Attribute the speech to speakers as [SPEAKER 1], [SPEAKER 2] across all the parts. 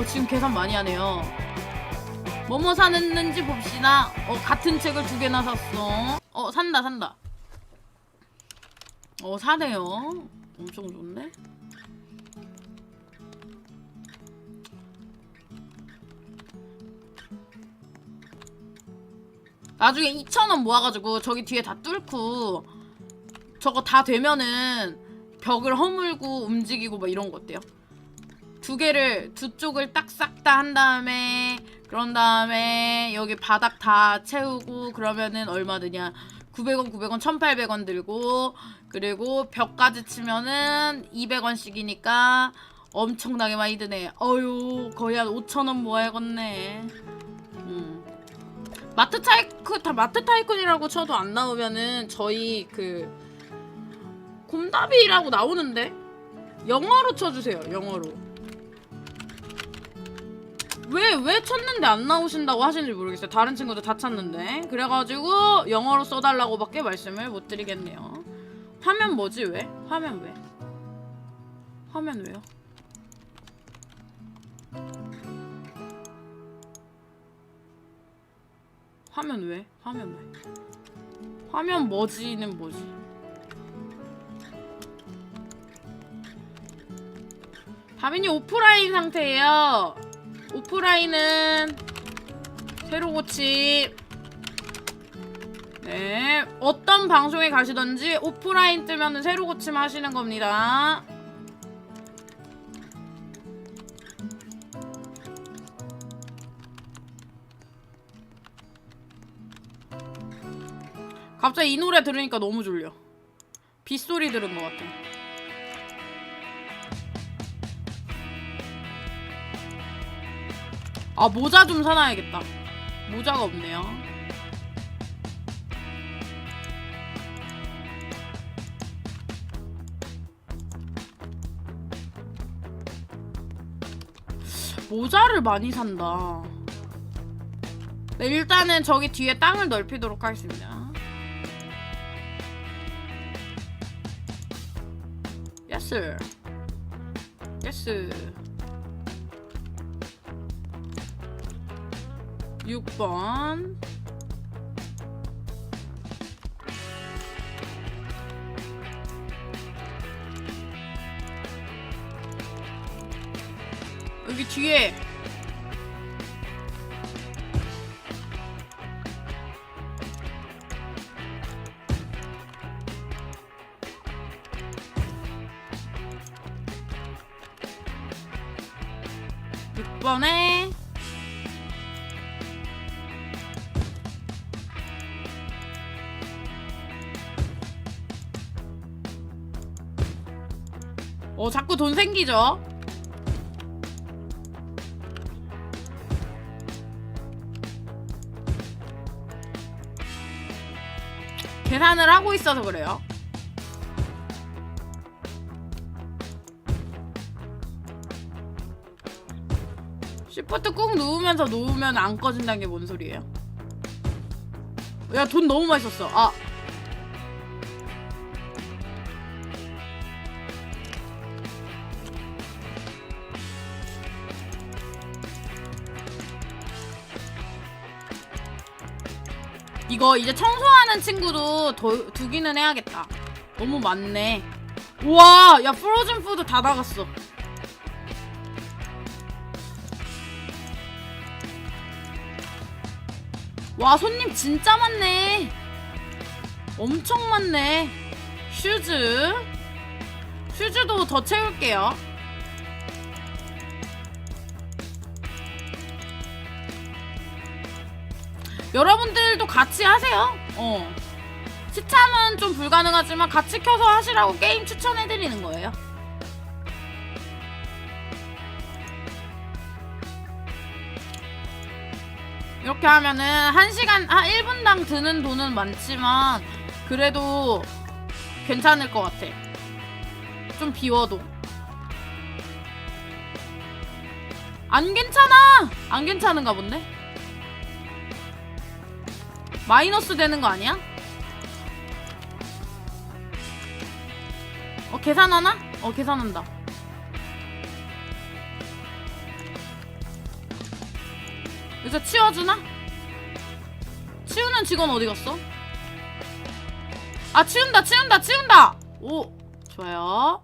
[SPEAKER 1] 어 지금 계산 많이 하네요. 뭐뭐 사는지 봅시다. 어 같은 책을 두 개나 샀어. 어 산다 산다. 어 사네요. 엄청 좋네. 나중에 2,000원 모아가지고 저기 뒤에 다 뚫고 저거 다 되면은 벽을 허물고 움직이고 막 이런 거 어때요? 두 개를 두 쪽을 딱 싹 다 한 다음에 그런 다음에 여기 바닥 다 채우고 그러면은 얼마 드냐? 900원 900원 1800원 들고 그리고 벽까지 치면은 200원씩이니까 엄청나게 많이 드네. 어유 거의 한 5천원 모아야겠네. 음. 마트 타이쿤 다 마트 타이쿤이라고 쳐도 안 나오면은 저희 그 곰다비라고 나오는데? 영어로 쳐주세요 영어로 왜 왜 쳤는데 안 나오신다고 하시는지 모르겠어요. 다른 친구들 다 찼는데. 그래가지고 영어로 써달라고밖에 말씀을 못 드리겠네요. 화면 뭐지 왜? 화면 왜? 화면 왜요? 화면 왜? 화면 왜? 화면 뭐지는 뭐지? 다민이 오프라인 상태예요. 오프라인은 새로 고침. 네, 어떤 방송에 가시던지 오프라인 뜨면은 새로 고침 하시는 겁니다. 갑자기 이 노래 들으니까 너무 졸려. 빗소리 들은 것 같아. 아 모자 좀 사놔야겠다. 모자가 없네요. 모자를 많이 산다. 네, 일단은 저기 뒤에 땅을 넓히도록 하겠습니다. 예스 예스 6번. 여기 뒤에. 육번에 어 자꾸 돈 생기죠? 계산을 하고 있어서 그래요. 시프트 꾹 누우면서 놓으면 안 꺼진다는 게 뭔 소리예요? 야 돈 너무 많이 썼어. 아 이거 이제 청소하는 친구도 더, 두기는 해야겠다. 너무 많네. 우와, 야, 프로즌 푸드 다 나갔어. 와, 손님 진짜 많네. 엄청 많네. 슈즈. 슈즈도 더 채울게요. 분들도 같이 하세요. 어. 시참은 좀 불가능하지만 같이 켜서 하시라고 게임 추천해드리는 거예요. 이렇게 하면은 1시간, 한 1분당 드는 돈은 많지만 그래도 괜찮을 것 같아. 좀 비워도. 안 괜찮아! 안 괜찮은가 본데? 마이너스 되는 거 아니야? 어 계산하나? 어 계산한다 여기서 치워주나? 치우는 직원 어디 갔어? 아 치운다 치운다 치운다 오 좋아요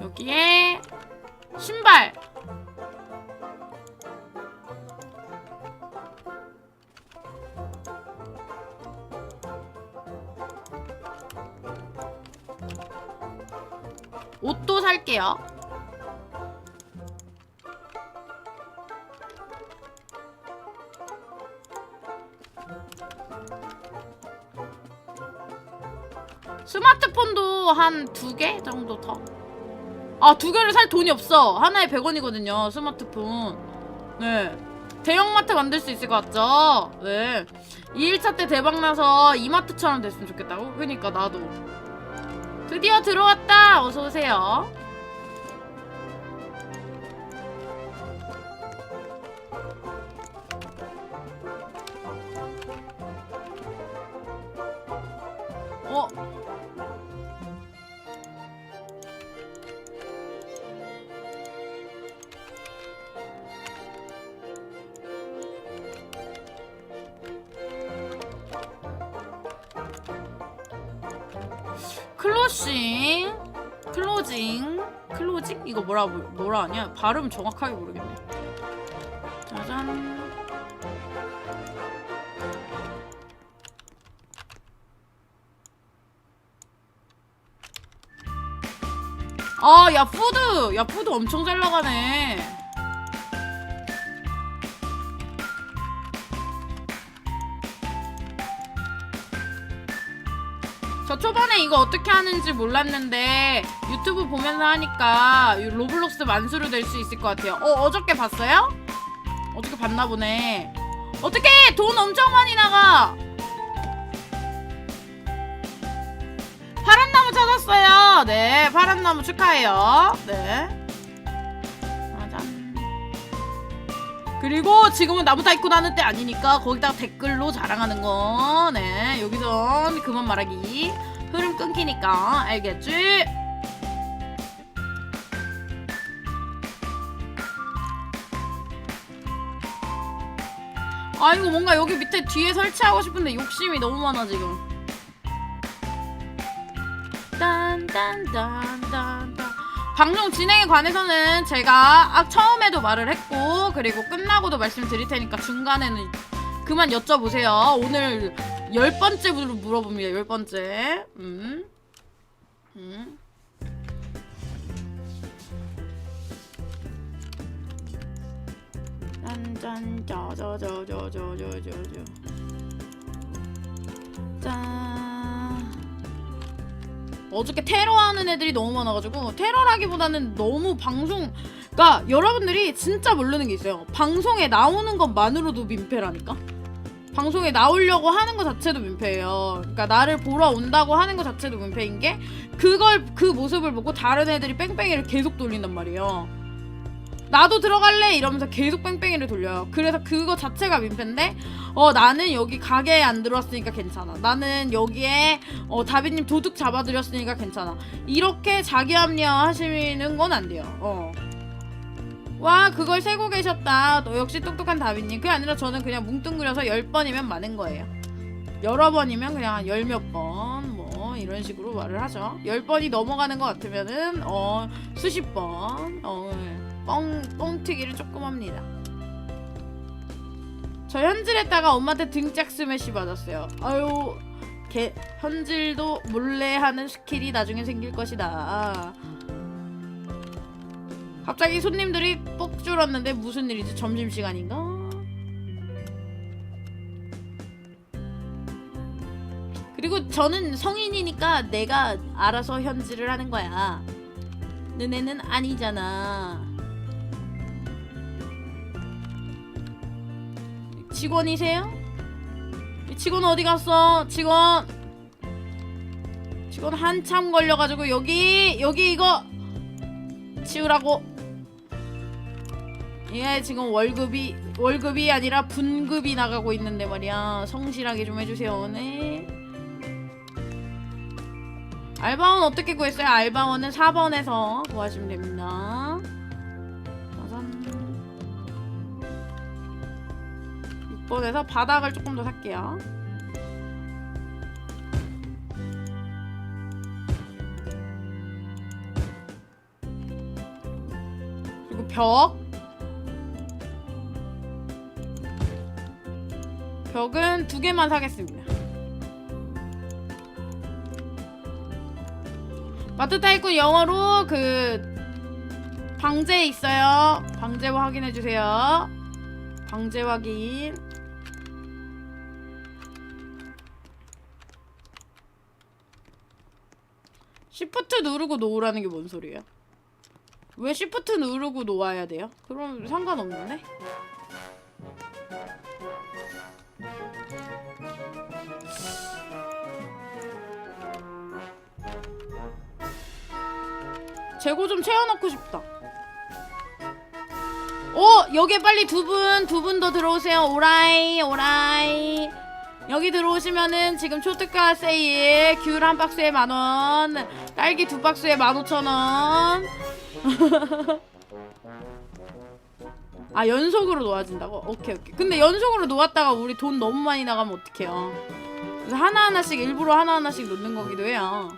[SPEAKER 1] 여기에 신발 살게요 스마트폰도 한 두 개 정도 더. 아, 두 개를 살 돈이 없어. 하나에 100원이거든요, 스마트폰. 네. 대형마트 만들 수 있을 것 같죠? 네. 2일차 때 대박나서 이마트처럼 됐으면 좋겠다고? 그니까, 나도. 드디어 들어왔다! 어서오세요. 클로싱 클로징 클로징 이거 뭐라 뭐라 하냐? 발음 정확하게 모르겠네. 짜잔. 아 야 푸드! 야 푸드 엄청 잘 나가네 초반에 이거 어떻게 하는지 몰랐는데 유튜브 보면서 하니까 이 로블록스 만수로 될수 있을 것 같아요. 어 어저께 봤어요? 어저께 봤나 보네. 어떻게 돈 엄청 많이 나가? 파란 나무 찾았어요. 네, 파란 나무 축하해요. 네. 짜잔. 그리고 지금은 나무 다 입고 나는 때 아니니까 거기다가 댓글로 자랑하는 거. 네, 여기선 그만 말하기. 흐름 끊기니까 알겠지? 아 이거 뭔가 여기 밑에 뒤에 설치하고 싶은데 욕심이 너무 많아 지금. 딴딴딴딴딴 방송 진행에 관해서는 제가 아, 처음에도 말을 했고 그리고 끝나고도 말씀드릴 테니까 중간에는 그만 여쭤보세요. 오늘 열 번째 물- 물어봅니다. 열 번째. 음. 음. 짠짠 짜자자자자자자자 짠 어저께 테러하는 애들이 너무 많아가지고 테러라기보다는 너무 방송 그러니까 여러분들이 진짜 모르는 게 있어요 방송에 나오는 것만으로도 민폐라니까 방송에 나오려고 하는 것 자체도 민폐예요. 그러니까 나를 보러 온다고 하는 것 자체도 민폐인 게 그걸 그 모습을 보고 다른 애들이 뺑뺑이를 계속 돌린단 말이에요. 나도 들어갈래? 이러면서 계속 뺑뺑이를 돌려요. 그래서 그거 자체가 민폐인데 어 나는 여기 가게에 안 들어왔으니까 괜찮아. 나는 여기에 어 다비님 도둑 잡아드렸으니까 괜찮아. 이렇게 자기 합리화 하시는 건 안 돼요. 어. 와 그걸 세고 계셨다. 너 역시 똑똑한 다비님 그게 아니라 저는 그냥 뭉뚱그려서 10번이면 많은 거예요. 여러 번이면 그냥 열 몇 번 뭐 이런 식으로 말을 하죠. 10번이 넘어가는 것 같으면은 어 수십 번 어, 뻥, 뻥튀기를 조금 합니다. 저 현질했다가 엄마한테 등짝 스매시 받았어요. 아유 개, 현질도 몰래 하는 스킬이 나중에 생길 것이다 갑자기 손님들이 뻑 줄었는데 무슨 일이지? 점심시간인가? 그리고 저는 성인이니까 내가 알아서 현질을 하는 거야. 너네는 아니잖아. 직원이세요? 이 직원 어디 갔어? 직원. 직원 한참 걸려가지고 여기 여기 이거 치우라고. 얘 지금 월급이 월급이 아니라 분급이 나가고 있는데 말이야 성실하게 좀 해주세요 네 알바원 어떻게 구했어요? 알바원은 4번에서 구하시면 됩니다. 짜잔. 6번에서 바닥을 조금 더 살게요. 그리고 벽. 벽은 두 개만 사겠습니다. 마트 타이쿤 영어로 그 방제 있어요. 방제 확인해 주세요. 방제 확인. 시프트 누르고 놓으라는 게 뭔 소리예요? 왜 시프트 누르고 놓아야 돼요? 그럼 상관없는데? 재고 좀 채워넣고 싶다. 오 여기에 빨리 두 분 두 분 더 들어오세요. 오라이 오라이. 여기 들어오시면은 지금 초특가 세일 귤 한 박스에 만 원, 딸기 두 박스에 만 오천 원. 아 연속으로 놓아진다고? 오케이 오케이. 근데 연속으로 놓았다가 우리 돈 너무 많이 나가면 어떡해요? 그래서 하나 하나씩 일부러 하나 하나씩 놓는 거기도 해요.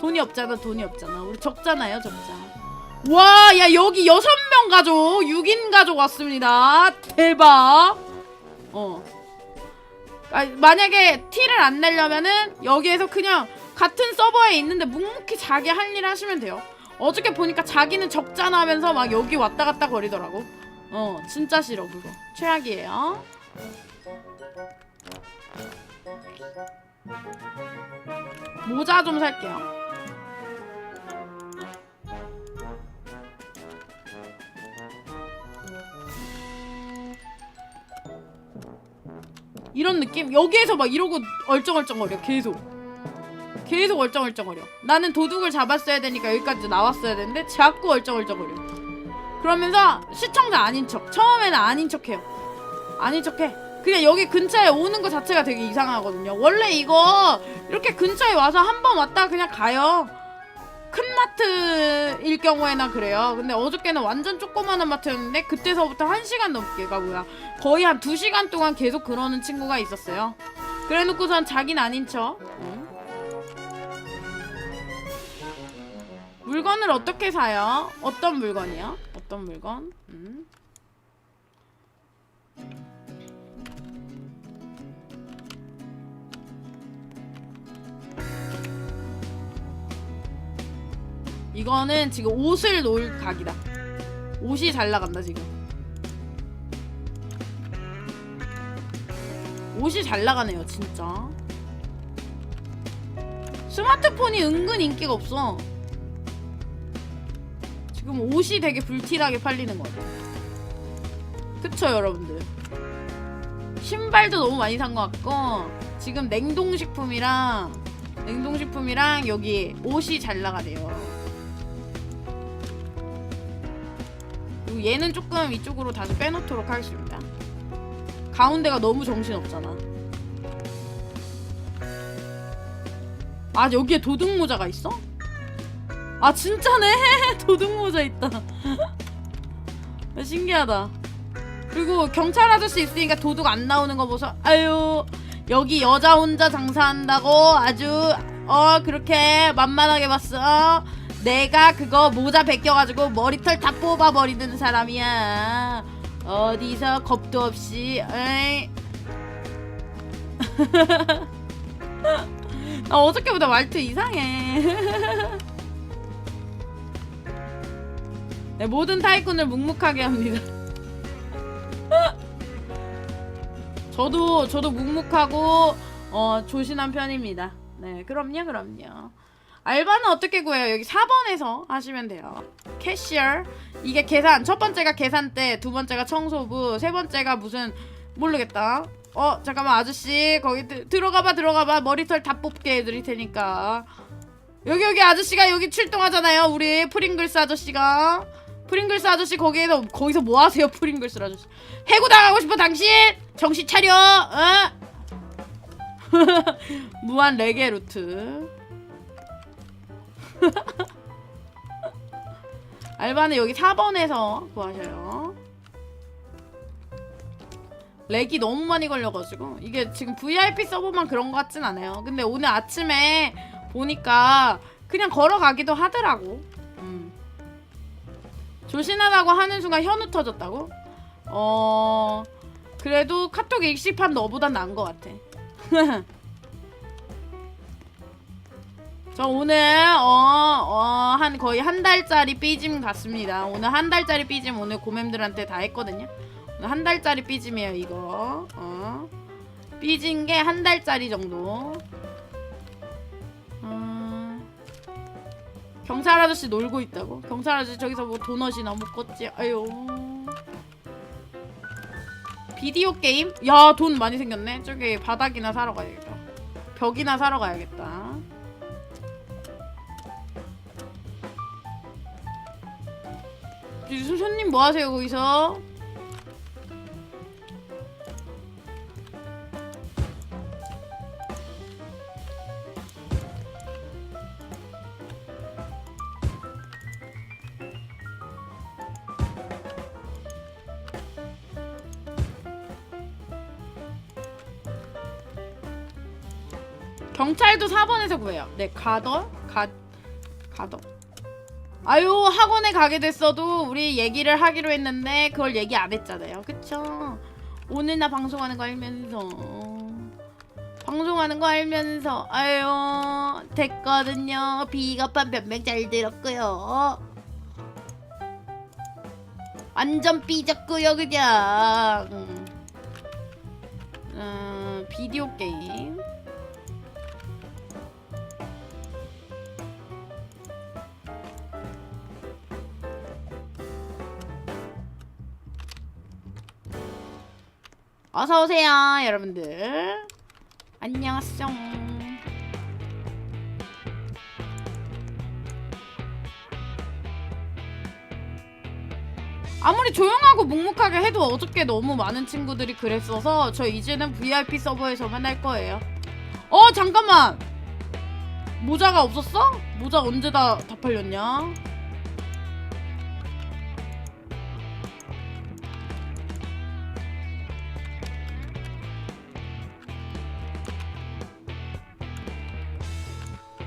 [SPEAKER 1] 돈이 없잖아 돈이 없잖아. 우리 적잖아요 적자. 와 야 여기 여섯 명 가족 6인 가족 왔습니다. 대박. 어. 아, 만약에 티를 안 내려면은 여기에서 그냥 같은 서버에 있는데 묵묵히 자기 할 일 하시면 돼요. 어저께 보니까 자기는 적잖아 하면서 막 여기 왔다 갔다 거리더라고. 어 진짜 싫어 그거. 최악이에요. 모자 좀 살게요 이런 느낌? 여기에서 막 이러고 얼쩡얼쩡거려 계속. 계속 얼쩡얼쩡거려. 나는 도둑을 잡았어야 되니까 여기까지 나왔어야 되는데 자꾸 얼쩡얼쩡거려. 그러면서 시청자 아닌 척 처음에는 아닌 척해요. 아닌 척해. 그냥 여기 근처에 오는 것 자체가 되게 이상하거든요. 원래 이거 이렇게 근처에 와서 한 번 왔다가 그냥 가요. 큰 마트일 경우에나 그래요 근데 어저께는 완전 조그마한 마트였는데 그때서부터 한시간 넘게가 뭐야 거의 한 2시간 동안 계속 그러는 친구가 있었어요. 그래 놓고선 자기는 아닌 척. 응? 물건을 어떻게 사요? 어떤 물건이요? 어떤 물건? 음. 이거는 지금 옷을 놓을 각이다. 옷이 잘 나간다 지금. 옷이 잘 나가네요, 진짜. 스마트폰이 은근 인기가 없어. 지금 옷이 되게 불티나게 팔리는 것 같아요. 그쵸, 여러분들? 신발도 너무 많이 산 것 같고, 지금 냉동식품이랑, 냉동식품이랑 여기 옷이 잘 나가네요. 얘는 조금 이쪽으로 다시 빼놓도록 하겠습니다. 가운데가 너무 정신없잖아. 아 여기에 도둑 모자가 있어? 아 진짜네 도둑 모자 있다. 아, 신기하다. 그리고 경찰 아저씨 있으니까 도둑 안 나오는 거 보소. 아유 여기 여자 혼자 장사한다고 아주 어 그렇게 만만하게 봤어. 내가 그거 모자 벗겨가지고 머리털 다 뽑아버리는 사람이야. 어디서 겁도 없이. 나 어저께보다 말투 이상해 네, 모든 타이쿤을 묵묵하게 합니다 저도 저도 묵묵하고 어 조신한 편입니다 네 그럼요 그럼요 알바는 어떻게 구해요? 여기 4번에서 하시면 돼요. 캐시어. 이게 계산. 첫 번째가 계산대, 두 번째가 청소부, 세 번째가 무슨 모르겠다. 어, 잠깐만 아저씨 거기 드, 들어가 봐 들어가 봐 머리털 다 뽑게 해 드릴 테니까. 여기 여기 아저씨가 여기 출동하잖아요. 우리 프링글스 아저씨가. 프링글스 아저씨 거기에서 거기서 뭐 하세요? 프링글스 아저씨. 해고 당하고 싶어 당신? 정신 차려. 어? 무한 레게 루트. 알바는 여기 4번에서 구하셔요. 렉이 너무 많이 걸려가지고 이게 지금 VIP 서버만 그런 것 같진 않아요. 근데 오늘 아침에 보니까 그냥 걸어가기도 하더라고. 음. 조신하다고 하는 순간 현우 터졌다고? 어 그래도 카톡 익십한 너보단 나은 것 같아. 저 오늘 어어한 거의 한 달짜리 삐짐 갔습니다. 오늘 한 달짜리 삐짐 오늘 고맴들한테 다 했거든요. 오늘 한 달짜리 삐짐이에요 이거. 어 삐진 게 한 달짜리 정도. 어, 경찰 아저씨 놀고 있다고? 경찰 아저씨 저기서 뭐 도넛이나 먹겠지? 아유. 비디오 게임? 야, 돈 많이 생겼네. 저기 바닥이나 사러 가야겠다. 벽이나 사러 가야겠다. 이 손님 뭐 하세요, 거기서? 경찰도 4번에서 구해요. 네, 가더? 가, 가더. 아유, 학원에 가게 됐어도 우리 얘기를 하기로 했는데 그걸 얘기 안 했잖아요. 그쵸? 오늘 나 방송하는 거 알면서. 방송하는 거 알면서. 아유, 됐거든요. 비겁한 변명 잘 들었고요. 완전 삐졌고요, 그냥. 음, 비디오 게임. 어서 오세요, 여러분들. 안녕하세요. 아무리 조용하고 묵묵하게 해도 어저께 너무 많은 친구들이 그랬어서 저 이제는 VIP 서버에서만 할 거예요. 어 잠깐만 모자가 없었어? 모자 언제 다, 다 팔렸냐?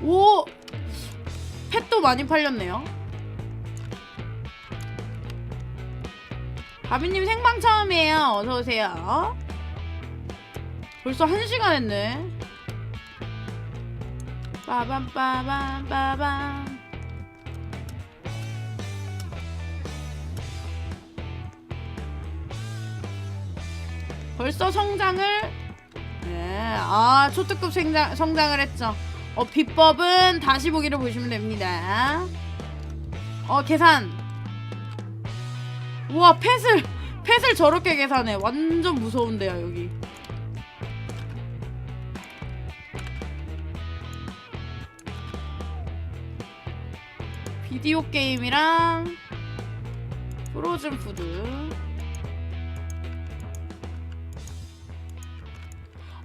[SPEAKER 1] 오! 펫도 많이 팔렸네요. 바비님 생방 처음이에요. 어서오세요. 벌써 한 시간 했네. 빠밤 빠밤 빠밤. 벌써 성장을 네, 아 초특급 성장, 성장을 했죠. 어 비법은 다시 보기를 보시면 됩니다. 어 계산. 우와 펫을 펫을 저렇게 계산해. 완전 무서운데요 여기. 비디오 게임이랑 프로즌 푸드.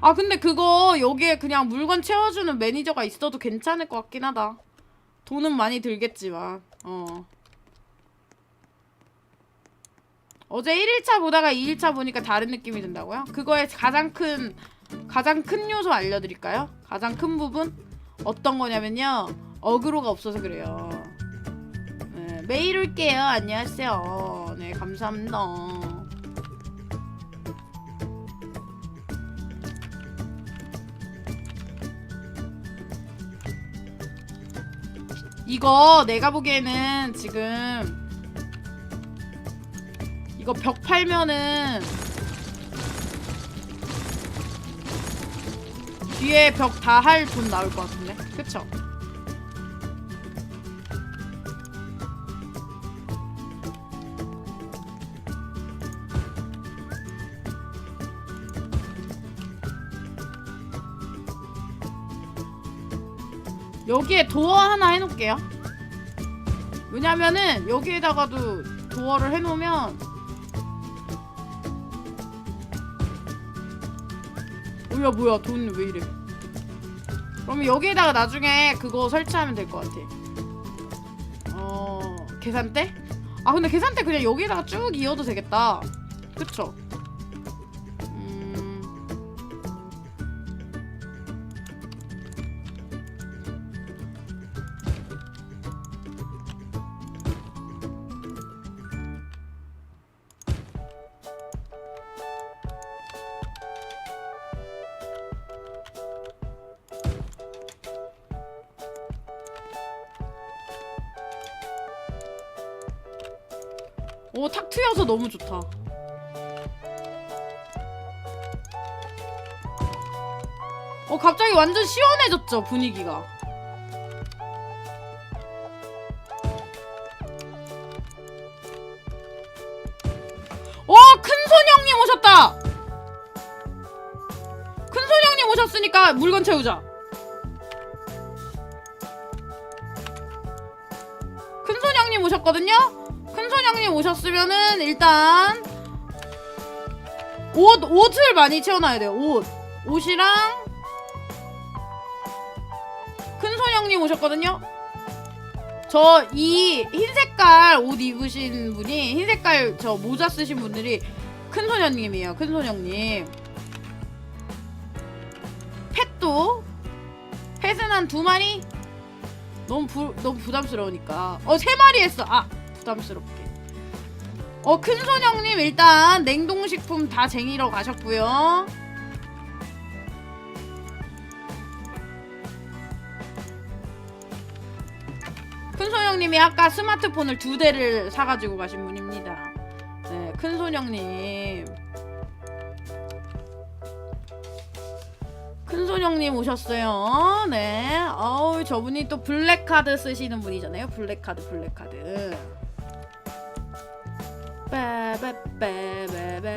[SPEAKER 1] 아 근데 그거 여기에 그냥 물건 채워주는 매니저가 있어도 괜찮을 것 같긴 하다. 돈은 많이 들겠지만 어. 어제 1일차 보다가 2일차 보니까 다른 느낌이 든다고요? 그거의 가장 큰 가장 큰 요소 알려드릴까요? 가장 큰 부분 어떤 거냐면요 어그로가 없어서 그래요. 네, 매일 올게요. 안녕하세요. 네 감사합니다. 이거 내가 보기에는 지금 이거 벽 팔면은 뒤에 벽 다 할 돈 나올 것 같은데 그쵸? 여기에 도어 하나 해놓을게요. 왜냐면은 여기에다가도 도어를 해놓으면 뭐야 뭐야 돈 왜 이래 그러면 여기에다가 나중에 그거 설치하면 될 것 같아 어 계산대? 아 근데 계산대 그냥 여기에다가 쭉 이어도 되겠다 그쵸? 오, 탁 트여서 너무 좋다. 어, 갑자기 완전 시원해졌죠, 분위기가. 어, 큰손 형님 오셨다! 큰손 형님 오셨으니까 물건 채우자. 큰손 형님 오셨거든요? 오셨으면은 일단 옷 옷을 많이 채워놔야 돼요. 옷 옷이랑 큰손 형님 오셨거든요. 저 이 흰 색깔 옷 입으신 분이 흰 색깔 저 모자 쓰신 분들이. 큰손 형님. 펫도 펫은 한 두 마리 너무 부, 너무 부담스러우니까 어 세 마리 했어 아 부담스럽게 어 큰손 형님 일단 냉동식품 다 쟁이러 가셨고요 큰손 형님이 아까 스마트폰을 두 대를 사가지고 가신 분입니다 네 큰손 형님 큰손 형님 오셨어요. 네. 어우, 저분이 또 블랙카드 쓰시는 분이잖아요. 블랙카드, 블랙카드. 빠바빠바바.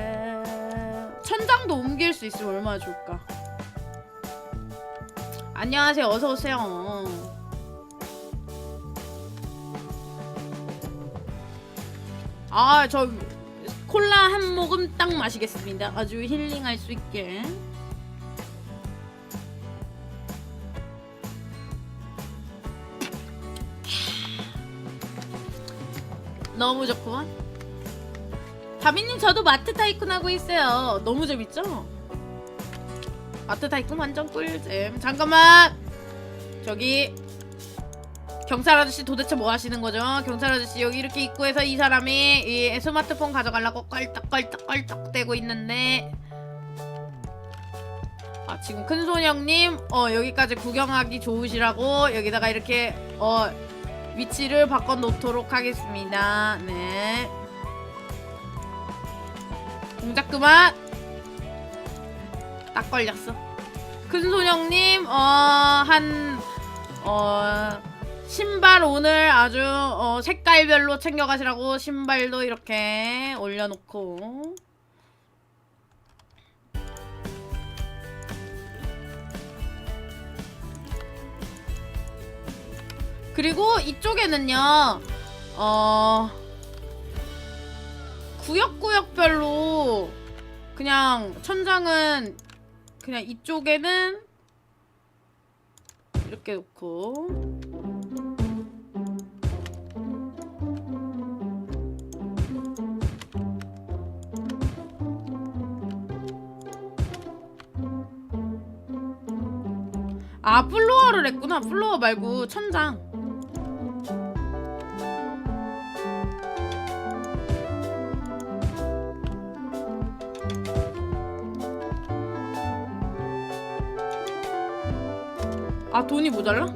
[SPEAKER 1] 천장도 옮길 수 있으면 얼마나 좋을까. 안녕하세요. 어서 오세요. 아, 저 콜라 한 모금 딱 마시겠습니다. 아주 힐링할 수 있게. 너무 좋구만. 다비님 저도 마트 타이쿤 하고 있어요. 너무 재밌죠? 마트 타이쿤 완전 꿀잼. 잠깐만. 저기 경찰 아저씨 도대체 뭐 하시는 거죠? 경찰 아저씨 여기 이렇게 입구에서 이 사람이 이 스마트폰 가져가려고 껄떡껄떡껄떡 대고 있는데 아 지금 큰손 형님 어 여기까지 구경하기 좋으시라고 여기다가 이렇게 어 위치를 바꿔 놓도록 하겠습니다. 네. 동작 그만. 딱 걸렸어. 큰손 형님, 어, 한, 어, 신발 오늘 아주, 어, 색깔별로 챙겨가시라고 신발도 이렇게 올려놓고. 그리고 이쪽에는요, 어, 구역구역별로 그냥 천장은 그냥 이쪽에는 이렇게 놓고. 아 플로어를 했구나. 플로어 말고 천장 아 돈이 모자라?